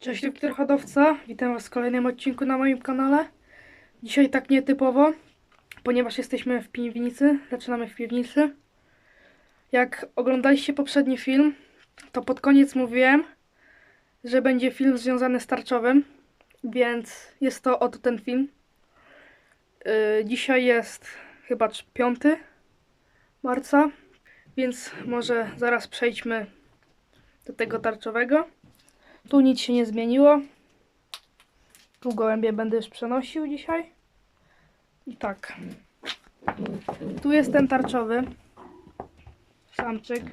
Cześć, Doktor Hodowca. Witam Was w kolejnym odcinku na moim kanale. Dzisiaj tak nietypowo, ponieważ jesteśmy w piwnicy. Zaczynamy w piwnicy. Jak oglądaliście poprzedni film, to pod koniec mówiłem, że będzie film związany z tarczowym, więc jest to oto ten film. Yy, dzisiaj jest chyba 5 marca, więc może zaraz przejdźmy do tego tarczowego. Tu nic się nie zmieniło. Tu gołębie będę już przenosił dzisiaj. I tak. Tu jest ten tarczowy. Samczyk.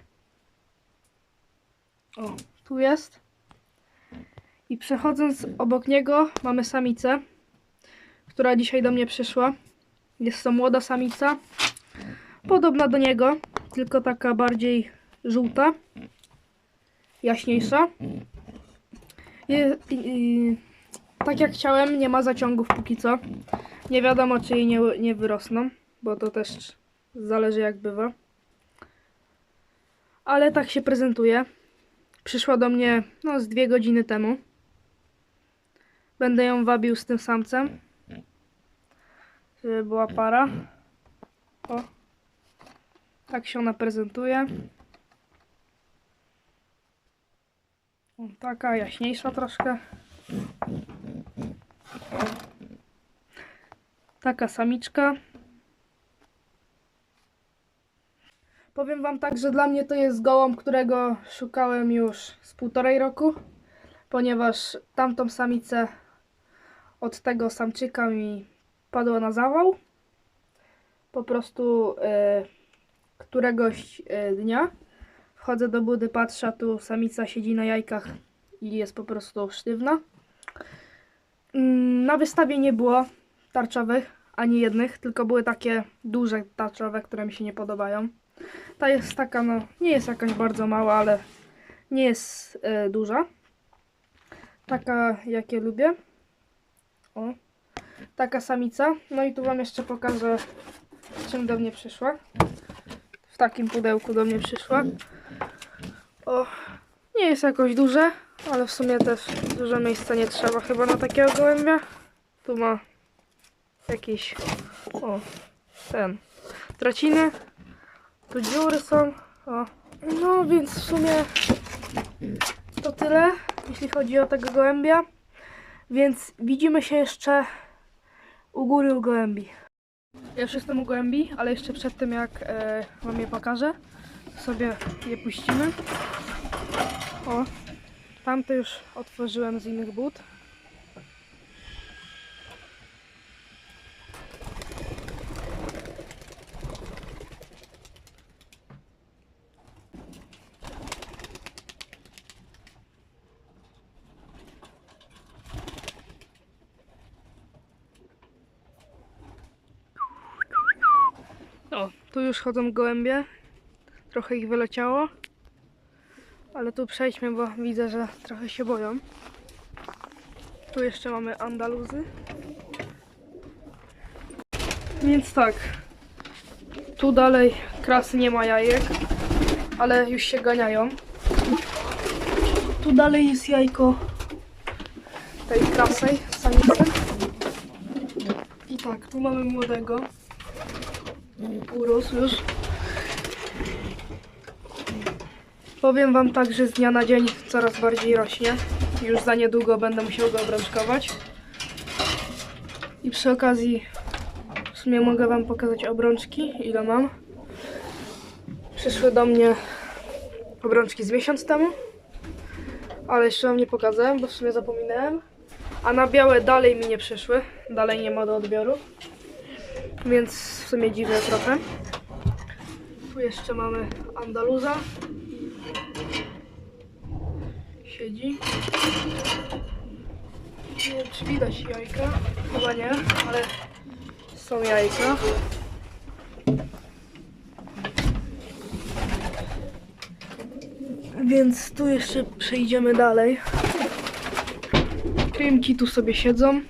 O, tu jest. I przechodząc obok niego mamy samicę, która dzisiaj do mnie przyszła. Jest to młoda samica. Podobna do niego, tylko taka bardziej żółta. Jaśniejsza. Je, i, tak jak chciałem, nie ma zaciągów póki co. Nie wiadomo, czy jej nie, nie wyrosną, bo to też zależy jak bywa. Ale tak się prezentuje. Przyszła do mnie no, z dwie godziny temu. Będę ją wabił z tym samcem. Żeby była para. O. Tak się ona prezentuje. O, Taka jaśniejsza troszkę. Taka samiczka. Powiem wam tak, że dla mnie to jest gołąb, którego szukałem już z półtorej roku, ponieważ tamtą samicę od tego samczyka mi padła na zawał. Po prostu e, któregoś e, dnia Wchodzę do budy, patrzę, tu samica siedzi na jajkach i jest po prostu sztywna. Mm, Na wystawie nie było tarczowych, ani jednych, tylko były takie duże tarczowe, które mi się nie podobają. Ta jest taka, no, nie jest jakaś bardzo mała, ale nie jest e, duża. Taka, jakie lubię. O. Taka samica. No i tu Wam jeszcze pokażę, czym do mnie przyszła. W takim pudełku do mnie przyszła. O, nie jest jakoś duże, ale w sumie też dużo miejsca nie trzeba chyba na takiego gołębia. Tu ma jakiś, o, ten, traciny. Tu dziury są, o. No więc w sumie to tyle, jeśli chodzi o tego gołębia. Więc widzimy się jeszcze u góry u gołębi. Ja już jestem u gołębi, ale jeszcze przed tym jak e, wam je pokażę, sobie je puścimy. O, tamte już otworzyłem z innych but. O, tu już chodzą gołębie. Trochę ich wyleciało. Ale tu przejdźmy, bo widzę, że trochę się boją. Tu jeszcze mamy Andaluzy. Więc tak. Tu dalej krasy nie ma jajek, ale już się ganiają. Tu dalej jest jajko tej krasej samicy. I tak, tu mamy młodego. Urósł już. Powiem wam tak, że z dnia na dzień coraz bardziej rośnie. Już za niedługo będę musiał go obrączkować. I przy okazji w sumie mogę wam pokazać obrączki, ile mam. Przyszły do mnie obrączki z miesiąc temu. Ale jeszcze wam nie pokazałem, bo w sumie zapominałem. A na białe dalej mi nie przyszły. Dalej nie ma do odbioru. Więc w sumie dziwne trochę. Tu jeszcze mamy Andaluza. Siedzi. Nie wiem, czy widać jajka. Chyba nie, ale są jajka. Więc tu jeszcze przejdziemy dalej. Krymki tu sobie siedzą.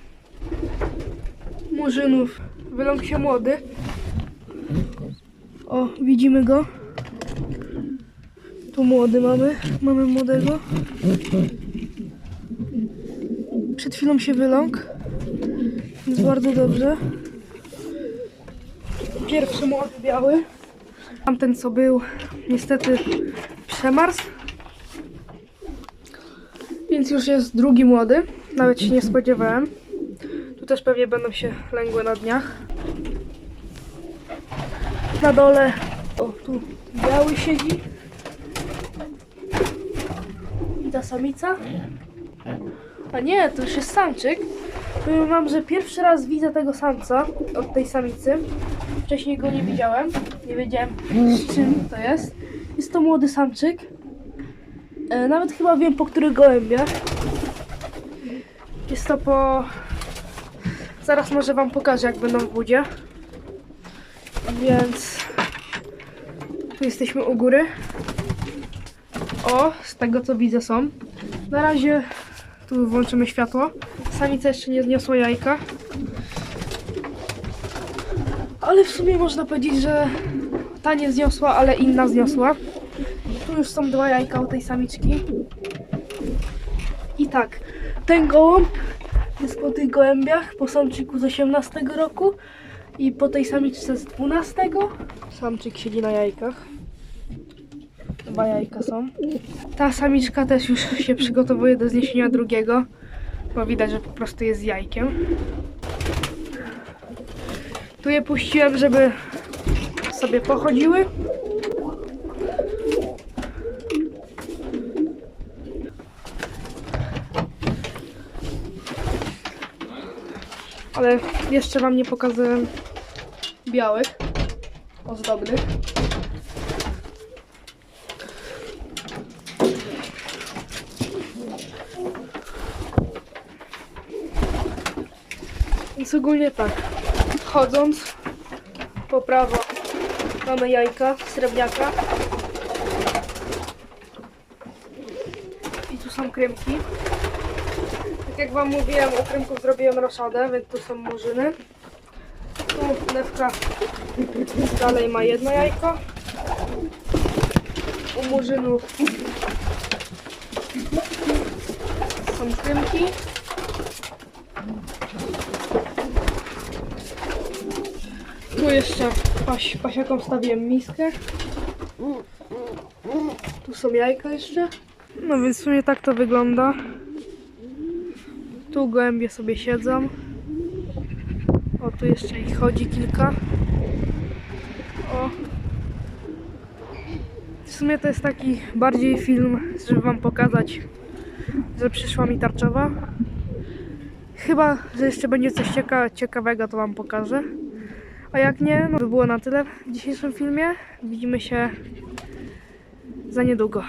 Murzynów wyląkł się młody. O, widzimy go. Tu młody mamy. Mamy młodego. Przed chwilą się wyląkł. Więc bardzo dobrze. Pierwszy młody biały. Tamten co był niestety przemarzł. Więc już jest drugi młody. Nawet się nie spodziewałem. Tu też pewnie będą się lęgły na dniach. Na dole. O, tu biały siedzi. I ta samica. A nie, to już jest samczyk. Powiem wam, że pierwszy raz widzę tego samca od tej samicy. Wcześniej go nie widziałem. Nie wiedziałem z czym to jest. Jest to młody samczyk. E, nawet chyba wiem po których gołębiach. Jest to po... Zaraz może wam pokażę jak będą w budzie. Więc... Tu jesteśmy u góry. O, z tego co widzę są. Na razie tu włączymy światło. Samica jeszcze nie zniosła jajka. Ale w sumie można powiedzieć, że ta nie zniosła, ale inna zniosła. Tu już są dwa jajka u tej samiczki. I tak, ten gołąb jest po tych gołębiach, po samczyku z 18 roku i po tej samiczce z 12. Samczyk siedzi na jajkach. Dwa jajka są. Ta samiczka też już się przygotowuje do zniesienia drugiego, bo widać, że po prostu jest jajkiem. Tu je puściłem, żeby sobie pochodziły. Ale jeszcze wam nie pokazałem białych, ozdobnych. Więc ogólnie tak, chodząc po prawo mamy jajka srebrniaka i tu są krymki. Tak jak wam mówiłem, u krymków zrobiłem roszadę, więc tu są murzyny. Tu lewka dalej ma jedno jajko. U murzynów są krymki. Tu jeszcze paś, pasiakom wstawiłem miskę. Tu są jajka jeszcze. No więc w sumie tak to wygląda. Tu gołębie sobie siedzą. O, tu jeszcze ich chodzi kilka. O. W sumie to jest taki bardziej film, żeby wam pokazać, że przyszła mi tarczowa. Chyba, że jeszcze będzie coś cieka ciekawego, to wam pokażę. A jak nie, no to było na tyle w dzisiejszym filmie. Widzimy się za niedługo.